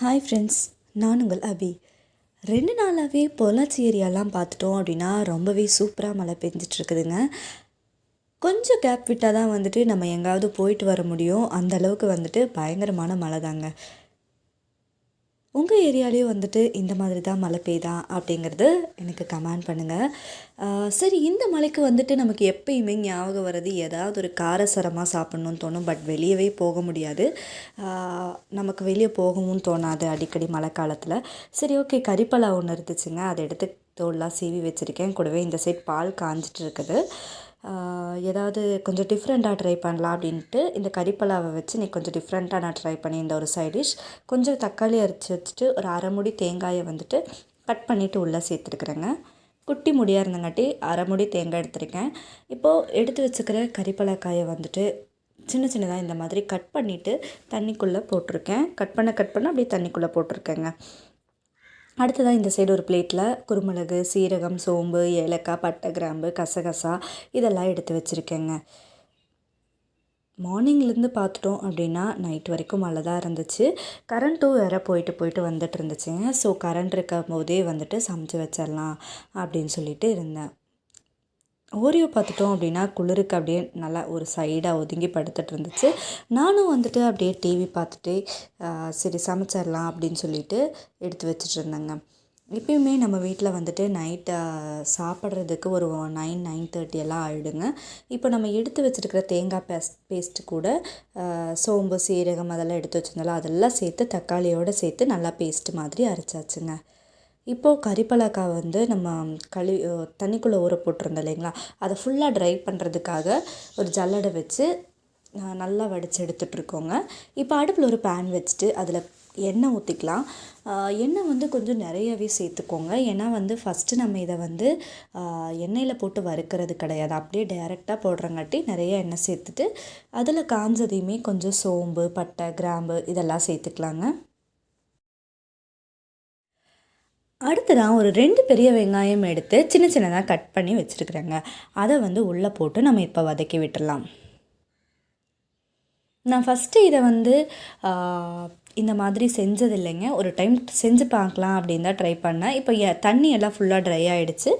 Hi friends நான் உங்கள் அபி. ரெண்டு நாளாகவே பொள்ளாச்சி ஏரியாலாம் பார்த்துட்டோம் அப்படின்னா ரொம்பவே சூப்பராக மழை பெஞ்சிட்ருக்குதுங்க. கொஞ்சம் கேப் விட்டால் தான் வந்துட்டு நம்ம எங்காவது போயிட்டு வர முடியும். அந்த அளவுக்கு வந்துட்டு பயங்கரமான மழை தாங்க உங்கள் ஏரியாலேயும் வந்துட்டு இந்த மாதிரி தான் மழை பெய்யுதா அப்படிங்கிறது எனக்கு கமெண்ட் பண்ணுங்கள் சரி இந்த மழைக்கு வந்துட்டு நமக்கு எப்பயுமே ஞாபகம் வர்றது ஏதாவது ஒரு காரசரமாக சாப்பிட்ணுன்னு தோணும் பட் வெளியவே போக முடியாது. நமக்கு வெளியே போகவும் தோணாது அடிக்கடி மழை காலத்தில். சரி ஓகே கறிப்பலா ஒன்று இருந்துச்சுங்க. அதை எடுத்து தோல்லாம் சீவி வச்சுருக்கேன். கூடவே இந்த சைட் பால் காஞ்சிட்டு இருக்குது. ஏதாவது கொஞ்சம் டிஃப்ரெண்ட்டாக ட்ரை பண்ணலாம் அப்படின்ட்டு இந்த கறிப்பலாவை வச்சு நீ கொஞ்சம் டிஃப்ரெண்ட்டாக நான் ட்ரை பண்ணி இந்த ஒரு சைட் டிஷ் கொஞ்சம் தக்காளி அரைச்சி வச்சுட்டு ஒரு அரை முடி தேங்காயை வந்துட்டு கட் பண்ணிவிட்டு உள்ளே சேர்த்துருக்குறேங்க. குட்டி முடியாக இருந்தங்காட்டி அரை முடி தேங்காய் எடுத்திருக்கேன். இப்போது எடுத்து வச்சுக்கிற கறிப்பலாக்காயை வந்துட்டு சின்ன சின்னதாக இந்த மாதிரி கட் பண்ணிவிட்டு தண்ணிக்குள்ளே போட்டிருக்கேன். கட் பண்ண கட் பண்ண அப்படியே தண்ணிக்குள்ளே போட்டிருக்கேங்க. அடுத்ததாக இந்த சைடு ஒரு பிளேட்டில் குருமிளகு சீரகம் சோம்பு ஏலக்காய் பட்டை கிராம்பு கசகசா இதெல்லாம் எடுத்து வச்சுருக்கேங்க. மார்னிங்லேருந்து பார்த்துட்டோம் அப்படின்னா நைட் வரைக்கும் மழை தான் இருந்துச்சு. கரண்ட்டும் வேறு போயிட்டு போயிட்டு வந்துட்டு இருந்துச்சுங்க. ஸோ கரண்ட் இருக்கும் போதே வந்துட்டு சமைச்சு வச்சிடலாம் அப்படின்னு சொல்லிட்டு இருந்தேன். ஓரியோ பார்த்துட்டோம் அப்படின்னா குளிருக்கு அப்படியே நல்லா ஒரு சைடாக ஒதுங்கி படுத்துட்டு இருந்துச்சு. நானும் வந்துட்டு அப்படியே டிவி பார்த்துட்டே சரி சமைச்சிடலாம் அப்படின்னு சொல்லிட்டு எடுத்து வச்சுட்டு இருந்தேங்க. எப்பயுமே நம்ம வீட்டில் வந்துட்டு நைட்டு சாப்பிட்றதுக்கு ஒரு நைன் நைன் தேர்ட்டி எல்லாம் ஆகிடுங்க இப்போ நம்ம எடுத்து வச்சுருக்கிற தேங்காய் பேஸ்ட் பேஸ்ட்டு கூட சோம்பு சீரகம் அதெல்லாம் எடுத்து வச்சிருந்தாலும் அதெல்லாம் சேர்த்து தக்காளியோடு சேர்த்து நல்லா பேஸ்ட் மாதிரி அரைச்சாச்சுங்க. இப்போது கறிப்பலாக்காய் வந்து நம்ம களி தண்ணிக்குள்ளே ஊற போட்டிருந்தோம் இல்லைங்களா? அதை ஃபுல்லாக ட்ரை பண்ணுறதுக்காக ஒரு ஜல்லடை வச்சு நல்லா வடித்து எடுத்துகிட்ருக்கோங்க இப்போ அடுப்பில் ஒரு பேன் வச்சுட்டு அதில் எண்ணெய் ஊற்றிக்கலாம் எண்ணெய் வந்து கொஞ்சம் நிறையவே சேர்த்துக்கோங்க. ஏன்னா வந்து ஃபஸ்ட்டு நம்ம இதை வந்து எண்ணெயில் போட்டு வறுக்கிறது கிடையாது. அப்படியே டைரெக்டாக போடுறங்காட்டி நிறைய எண்ணெய் சேர்த்துட்டு அதில் காஞ்சதையுமே கொஞ்சம் சோம்பு பட்டை கிராம்பு இதெல்லாம் சேர்த்துக்கலாங்க. அடுத்ததான் ஒரு ரெண்டு பெரிய வெங்காயம் எடுத்து சின்ன சின்னதாக கட் பண்ணி வச்சுருக்குறேங்க. அதை வந்து உள்ளே போட்டு நம்ம இப்போ வதக்கி விட்டுடலாம். நான் ஃபஸ்ட்டு இதை வந்து இந்த மாதிரி செஞ்சது இல்லைங்க ஒரு டைம் செஞ்சு பார்க்கலாம் அப்படின்னு தான் ட்ரை பண்ணேன். இப்போ தண்ணி எல்லாம் ஃபுல்லாக ட்ரை ஆகிடுச்சு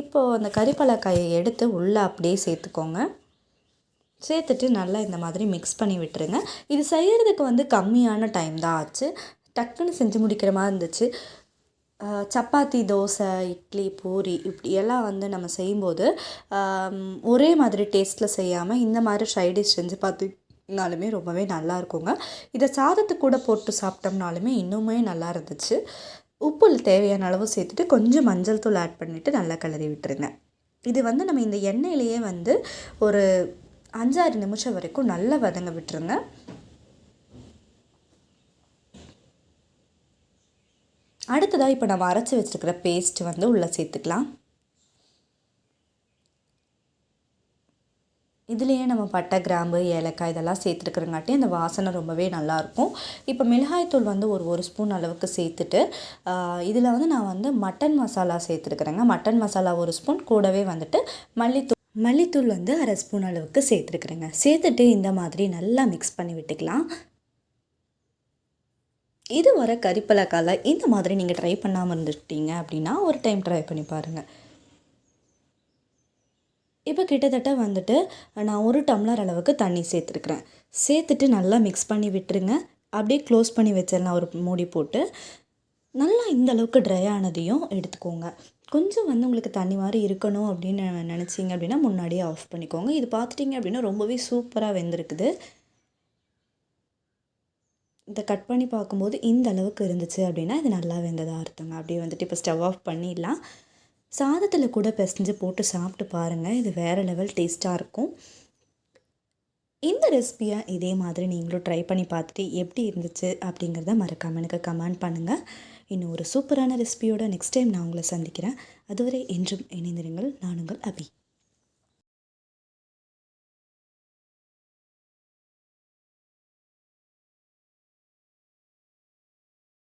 இப்போது அந்த கறிப்பலக்காயை எடுத்து உள்ளே அப்படியே சேர்த்துக்கோங்க. சேர்த்துட்டு நல்லா இந்த மாதிரி மிக்ஸ் பண்ணி விட்டுருங்க. இது செய்கிறதுக்கு வந்து கம்மியான டைம் தான் ஆச்சு. டக்குன்னு செஞ்சு முடிக்கிற மாதிரி இருந்துச்சு. சப்பாத்தி தோசை இட்லி பூரி இப்படி எல்லாம் வந்து நம்ம செய்யும்போது ஒரே மாதிரி டேஸ்ட்டில் செய்யாமல் இந்த மாதிரி ஃப்ரைட் டிஷ் செஞ்சு பார்த்திங்கனாலுமே ரொம்பவே நல்லா இருக்குங்க. இதை சாதத்துக்கு கூட போட்டு சாப்பிட்டோம்னாலுமே இன்னுமே நல்லா இருந்துச்சு. உப்பு தேவையான அளவு சேர்த்துட்டு கொஞ்சம் மஞ்சள் தூள் ஆட் பண்ணிவிட்டு நல்லா கிளறி விட்டுருங்க. இது வந்து நம்ம இந்த எண்ணெயிலேயே வந்து ஒரு அஞ்சாறு நிமிஷம் வரைக்கும் நல்லா வதங்க விட்டுருங்க. அடுத்ததாக இப்போ நம்ம அரைச்சி வச்சுருக்கிற பேஸ்ட் வந்து உள்ளே சேர்த்துக்கலாம். இதுலேயே நம்ம பட்டை கிராம்பு ஏலக்காய் இதெல்லாம் சேர்த்துருக்குறங்காட்டி அந்த வாசனை ரொம்பவே நல்லாயிருக்கும் இப்போ மிளகாய்த்தூள் வந்து ஒரு ஒரு ஸ்பூன் அளவுக்கு சேர்த்துட்டு இதில் வந்து நான் வந்து மட்டன் மசாலா சேர்த்துருக்குறேங்க. மட்டன் மசாலா ஒரு ஸ்பூன் கூடவே வந்துட்டு மல்லித்தூள். மல்லித்தூள் வந்து அரை ஸ்பூன் அளவுக்கு சேர்த்துருக்குறேங்க. சேர்த்துட்டு இந்த மாதிரி நல்லா மிக்ஸ் பண்ணி விட்டுக்கலாம். இது வர கறிப்பலக்கால இந்த மாதிரி நீங்கள் ட்ரை பண்ணாமல் இருந்துட்டீங்க அப்படின்னா ஒரு டைம் ட்ரை பண்ணி பாருங்கள் இப்போ கிட்டத்தட்ட வந்துட்டு நான் ஒரு டம்ளர் அளவுக்கு தண்ணி சேர்த்துருக்குறேன். சேர்த்துட்டு நல்லா மிக்ஸ் பண்ணி விட்டுருங்க. அப்படியே க்ளோஸ் பண்ணி வச்சிடலாம். ஒரு மூடி போட்டு. நல்லா இந்த அளவுக்கு ட்ரை ஆனதையும் எடுத்துக்கோங்க. கொஞ்சம் வந்து உங்களுக்கு தண்ணி மாதிரி இருக்கணும் அப்படின்னு நினச்சிங்க அப்படின்னா முன்னாடியே ஆஃப் பண்ணிக்கோங்க. இது பார்த்துட்டிங்க அப்படின்னா ரொம்பவே சூப்பராக வெந்திருக்குது. இதை கட் பண்ணி பார்க்கும்போது இந்த அளவுக்கு இருந்துச்சு அப்படின்னா இது நல்லா வெந்ததாக அர்த்தங்க. அப்படியே வந்துட்டு இப்போ ஸ்டவ் ஆஃப் பண்ணிடலாம். சாதத்தில் கூட பிசைஞ்சு போட்டு சாப்பிட்டு பாருங்கள் இது வேறு லெவல் டேஸ்ட்டாக இருக்கும். இந்த ரெசிபியை இதே மாதிரி நீங்களும் ட்ரை பண்ணி பார்த்துட்டு எப்படி இருந்துச்சு அப்படிங்கிறத மறக்காமல் எனக்கு கமெண்ட் பண்ணுங்கள் இன்னும் ஒரு சூப்பரான ரெசிபியோட நெக்ஸ்ட் டைம் நான் உங்களை சந்திக்கிறேன். அதுவரை என்றும் இணைந்திருங்கள். நான் உங்கள் அபி.